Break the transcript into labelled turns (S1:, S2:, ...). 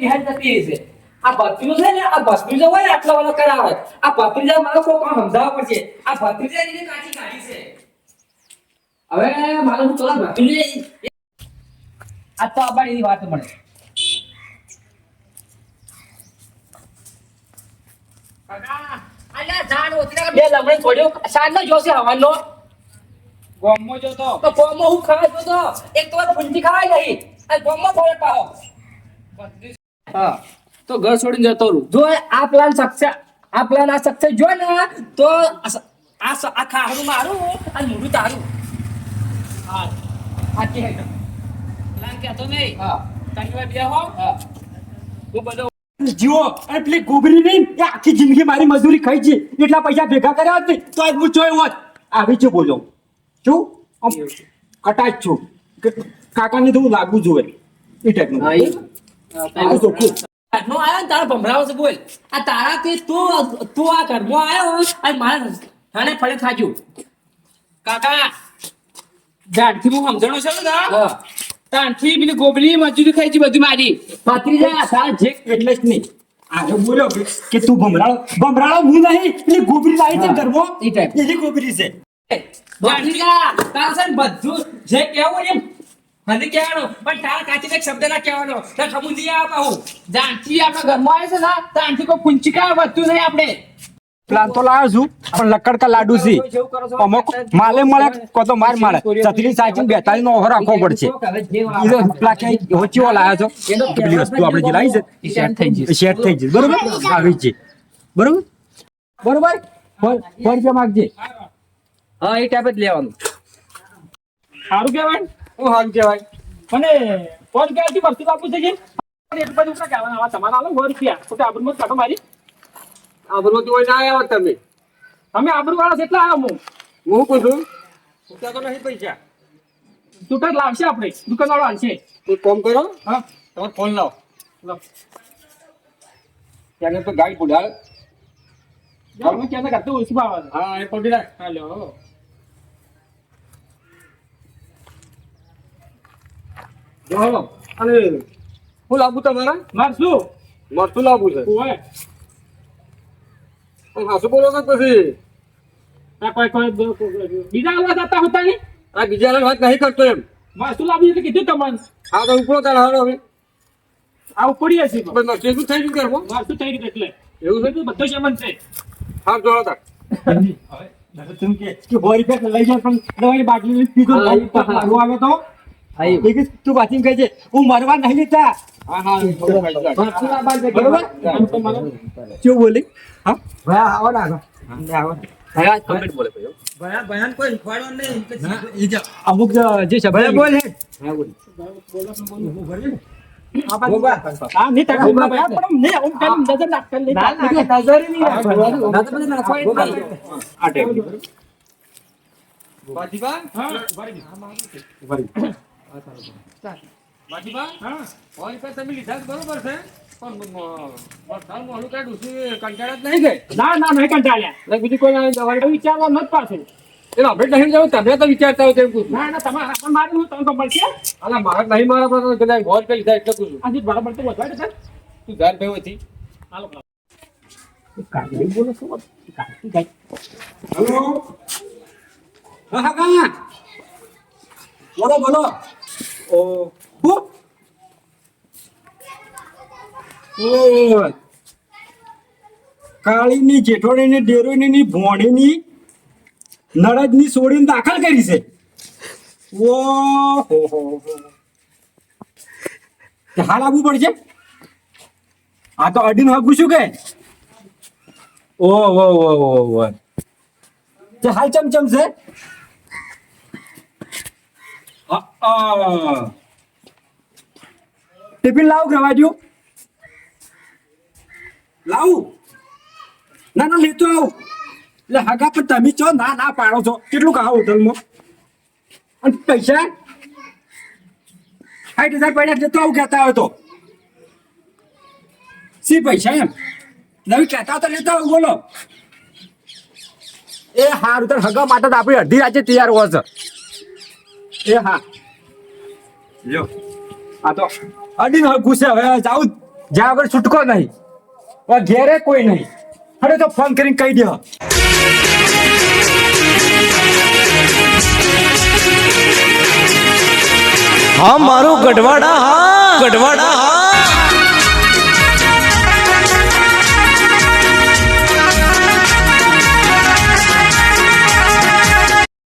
S1: બિહાર જતી હશે આ ભત્રીજો છે ને આ ભત્રીજો હોય ને આટલા વાળો કરાવે. આ ભત્રીજા મારો કોઈ કામ સમજાવવા પડશે. આ ભત્રીજા એને કાચી કાઢી છે. હવે મારો હું થોડા ભત્રીજો આ તો આબાર એની વાત મળે. અલ્યા જાણ ઓતરા બે લમણે છોડ્યો. સાંજનો જોશે હવાનો
S2: ગોમો જોતો
S1: તો. કોમો હું ખાવા જોતો? એક તો વાર ફૂંટી ખાવાય નહીં. અને કોમો બોલે પાહો. હા. તો ઘર છોડીને જતો રહું. જો આ પ્લાન સક્સેસ આ પ્લાન આ સક્સેસ જો ને તો આ આ સ- મારું અને મોઢું તારું. હા. આ
S2: પ્લાન કહેતો નહીં.
S1: હા.
S2: તને બે હો.
S1: હા.
S2: હું બધો
S3: જીવો અને પેલી ગોબરી નહીં એ આખી જિંદગી મારી મજૂરી ખાઈ છે. એટલા પૈસા ભેગા કર્યા હોત ને તો આજ હું ચોય હોત. આવી છે બોલો. શું આમ છું. કાકાને તો હું લાગવું જોઈએ એ ટાઈપનું
S1: ઘરનો આયો ને તારા ભમરાવો છે બોલ આ તારા તે તું આ ઘરમાં આયો અને મારા થાણે ફળે થાજ્યું
S2: કાકા જાણથી હું સમજણો છે ને તાણથી પેલી ગોબલી મજૂરી ખાઈ છે બધી મારી
S1: ભત્રીજા તારા જે
S3: એટલે જ નહીં આજે બોલ્યો કે- તું ભમરાળો ભમરાળો હું નહીં એટલે ગોબરી લાવી છે ઘરમાં
S1: એ ટાઈપ.
S3: એની ગોબરી છે
S1: બધું જે કેવું એમ મને કહેવાનો પણ તારા કાચી એક શબ્દ ના કહેવાનો. તો ખમું નહીં આવતા હું
S2: જાણથી આપણા ઘરમાં આવે છે ને તાણથી કોઈ પૂંચિકા વધતું નહીં આપણે.
S3: પ્લાન તો લાવ્યો છું પણ લક્કડ કા લાડુ છે. અમુક માલે મળે કો તો માર મળે ચતરી સાચી બેતાલી નો ઓહર રાખવો પડશે. ઈ તો પેલા ક્યાંય હોચીઓ લાયા છો. પેલી વસ્તુ આપણે જે લાવી છે
S1: શેર થઈ જશે.
S3: શેર થઈ જશે બરોબર? આવી છે. બરોબર? બરોબર? ફળ માગજે.
S1: હા એ ટાઈપ જ લેવાનું.
S2: સારું કહેવાય
S3: હું હાલ કહેવાય.
S2: મને ફોન ક્યાંથી ભરતી બાપુ છે કે? એટલું બધું શું કહેવાના? આવા તમારા આલો સો રૂપિયા. ખોટા આબરૂ કાઢો મારી.
S3: આબરો તો ના આવ્યા તમે.
S2: તમે આબરૂ વાળા છે એટલા આવ્યો હું.
S3: હું પૂછું? પૂછ્યા તો નહીં પૈસા.
S2: તૂટર લાવશે આપણે. દુકાન વાળો આનશે
S3: તું કોમ કરો?
S2: હા.
S3: તમારો ફોન લાવો.
S2: લો.
S3: તેને તો ગાડી પુડાલ
S2: ઘરમાં ક્યાં કરતો ઓછું ભાવ
S3: હા એ પડી રાખ.
S2: હાલો.
S3: જો અને શું લાવવું તમારે?
S2: માર શું
S3: મરચું છે.
S2: ઓય.
S3: પણ બોલો ને પછી?
S2: આ કોઈ કોઈ બીજા આવા જતા હોતા નહીં?
S3: આ બીજા વાત નહીં કરતો એમ.
S2: માર શું એટલે કીધું તમને
S3: હા તો તાર હવે?
S2: આ ઉપડી હશે
S3: પણ શું થઈ ગયું ઘરમાં
S2: માર શું થઈ ગયું એટલે.
S3: એવું છે?
S2: બધું સામાન છે.
S3: હા જોડો તાર કે બોરી પે લઈ જાય પણ દવાની બાટલી પીધો. આવે તો. તું પાછી કહે છે હું મરવા નહીં લેતા. બરોબર
S2: આમ તો મને
S3: શું બોલી? હા? ભયા આવો ના આવો.
S1: બોલે.
S3: અમુક જે શબ્દ બોલ હે.
S2: હા પણ નહીં આવું કેમ નજર નાખ કરી
S1: ના, ના,
S2: લેતા
S1: નજરે નહીં નાખવાનું. ના તો બધું નાખવાનું જ નહીં.
S2: હા. હા ના ના નહીં કંટાળ્યા બીજું કોઈ દવા વિચારવા નથી પાસે
S3: તમે તો વિચારતા હોય તેમ
S2: તમારે પણ મારે હું તમને
S3: અલા મારા નહીં મારા પણ કદાચ કરી જાય એટલે પૂછું
S2: આજે બરાબર તો વધવા છે
S3: તું ધ્યાન ભાઈ હતી
S2: હાલો
S3: કાગડી બોલો શું હા હા બોલો બોલો ઓ હું ઓ કાળીની જેઠોડીની ડેરોની ભોણીની નળદની સોડીને દાખલ કરી છે ઓ હો. હાલ આવવું પડશે આ તો અડીને હગું શું કે ઓ ઓ ઓ ઓ હાલ ચમચમ છે. ટિફિન લાવું ગ્રવાજુ લાવું? ના ના, લેતો આવું. એટલે હગા પણ તમે છો, ના ના પાડો છો. કેટલું ખાવ હોટલમાં? અને પૈસા? સાઠ હજાર પડ્યા લેતો આવું કહેતા હોય તો. સી પૈસા એમ? નવી કહેતા તો લેતા આવું, બોલો. એ હારું, તાર હગા માટે તો આપણે અડધી રાતે તૈયાર હોય છે. એ હા. લ્યો. આ તો અડીને છે હવે જાઉં જ્યાં આગળ છૂટકો નહીં. ઘેરે કોઈ નહીં. અરે તો ફોન કરીને કહી દે.
S4: હા મારું ગઢવાડા હા ગઢવાડા.